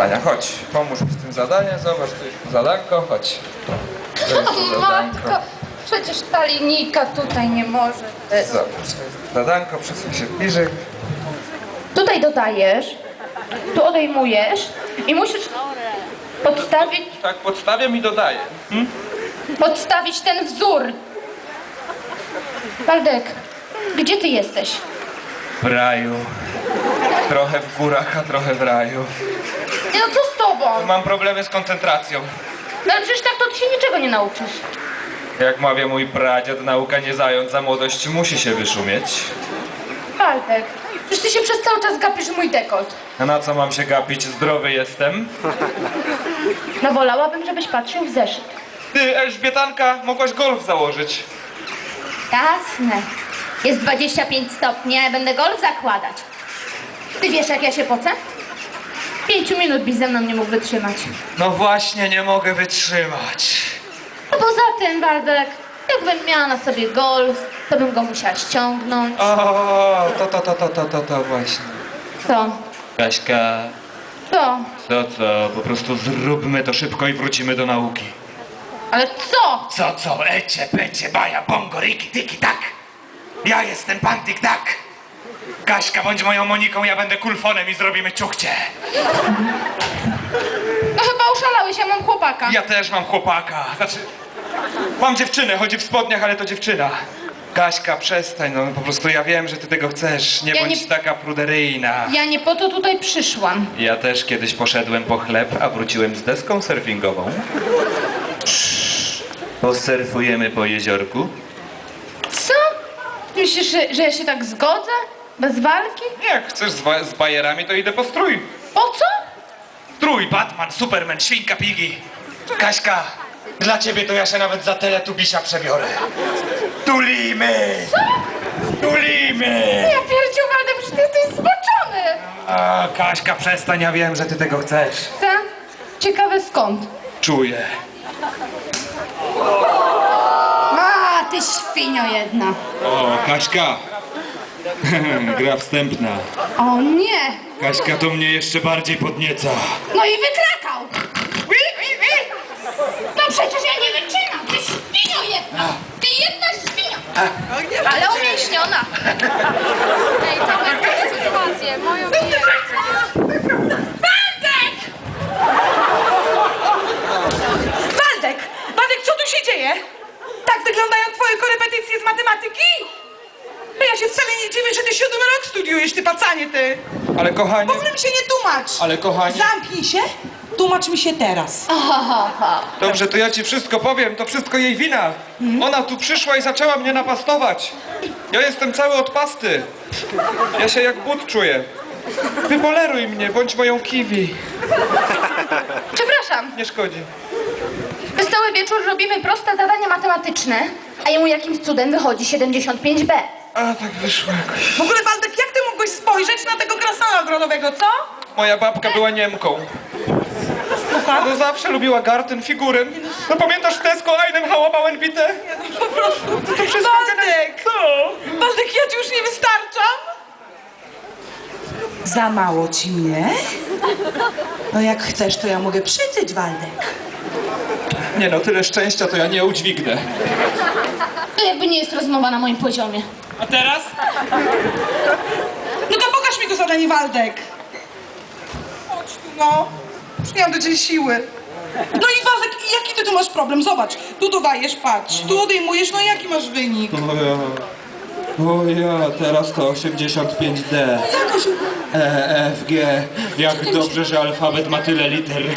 Ania, chodź, pomóż mi z tym zadaniem, zobacz, tu jest zadanko, chodź. To jest zadanko. Matko, przecież ta linijka tutaj nie może być. Zobacz, to jest zadanko, przesuń się bliżej. Tutaj dodajesz, tu odejmujesz i musisz podstawić, Tak, podstawiam i dodaję. podstawić ten wzór. Waldek, gdzie ty jesteś? W raju. Trochę w górach, a trochę w raju. No co z tobą? Mam problemy z koncentracją. No ale przecież tak to ty się niczego nie nauczysz. Jak mawia mój pradziad, nauka nie zając za młodość musi się wyszumieć. Waldek, przecież ty się przez cały czas gapisz w mój dekolt. A na co mam się gapić? Zdrowy jestem. No wolałabym, żebyś patrzył w zeszyt. Ty, Elżbietanka, mogłaś golf założyć. Jasne. Jest 25 stopni, a ja będę golf zakładać. Ty wiesz, jak ja się pocę? Pięciu minut byś ze mną nie mógł wytrzymać. No właśnie, nie mogę wytrzymać. A poza tym, Waldek, jakbym miała na sobie golf, to bym go musiała ściągnąć. O, to, to, to, to, to, to, to właśnie. Co? Kaśka, Co? co, co, po prostu zróbmy to szybko i wrócimy do nauki. Ale co? Co, co, ecie, pecie, baja, bongo, riki, tiki, tak. Ja jestem pan tik tak. Kaśka, bądź moją Moniką, ja będę kulfonem i zrobimy ciuchcie. No chyba oszalałeś, ja mam chłopaka. Ja też mam chłopaka. Znaczy, mam dziewczynę, chodzi w spodniach, ale to dziewczyna. Kaśka, przestań, no po prostu ja wiem, że ty tego chcesz. Nie Ja bądź nie- taka pruderyjna. Ja nie po to tutaj przyszłam. Ja też kiedyś poszedłem po chleb, a wróciłem z deską surfingową. Posurfujemy po jeziorku? Co? Myślisz, że, że ja się tak zgodzę? Bez walki? Jak chcesz z, wa- z bajerami, to idę po strój. Po co? Strój, Batman, Superman, świnka, pigi. Kaśka, dla ciebie to ja się nawet za teletubisia przebiorę. Tulimy! Tulimy! Ja pierdziu, Waldek, przecież ty jesteś zboczony. A, Kaśka, przestań, ja wiem, że ty tego chcesz. Tak? Ciekawe skąd. Czuję. A, ty świnio jedna. O, Kaśka. Gra wstępna. O nie! Kaśka to mnie jeszcze bardziej podnieca. No i wykrakał! No przecież ja nie wytrzymam! Ty świnio jedna! Ty jedna świnio! Ale umięśniona! Ej, Tomek, masz sytuację, moją Waldek! Waldek! Waldek, co tu się dzieje? Tak wyglądają twoje korepetycje z matematyki? No ja się wcale nie dziwię, że ty siódmy rok studiujesz, ty pacanie, ty. Ale kochanie, W ogóle mi się nie tłumacz. ale kochanie. Zamknij się, tłumacz mi się teraz. Dobrze, to ja ci wszystko powiem, to wszystko jej wina. Ona tu przyszła i zaczęła mnie napastować. Ja jestem cały od pasty. Ja się jak but czuję. Wypoleruj mnie, bądź moją kiwi. Przepraszam, Nie szkodzi. przez cały wieczór robimy proste zadania matematyczne, a jemu jakimś cudem wychodzi 75B. A tak wyszło jakoś. W ogóle, Waldek, jak ty mógłbyś spojrzeć na tego krasnala ogrodowego, co? Moja babka była Niemką. No zawsze lubiła Garten, Figuren. No pamiętasz Tesco, Einen, Hałabałem, Bite? Po prostu. To wszystko... Waldek! Co? Waldek, ja ci już nie wystarczam? Za mało ci mnie? No jak chcesz, to ja mogę przytyć, Waldek. Nie no, tyle szczęścia to ja nie udźwignę. To jakby nie jest rozmowa na moim poziomie. A teraz? No to pokaż mi to zadanie, Waldek. Chodź tu, no. Już nie mam do ciebie siły. No i Waldek, jaki ty tu masz problem? Zobacz, tu dodajesz, patrz, tu odejmujesz, no i jaki masz wynik? O ja, o ja, teraz to 85D. Jakoś... E, F, G. Jak dobrze, że alfabet ma tyle liter.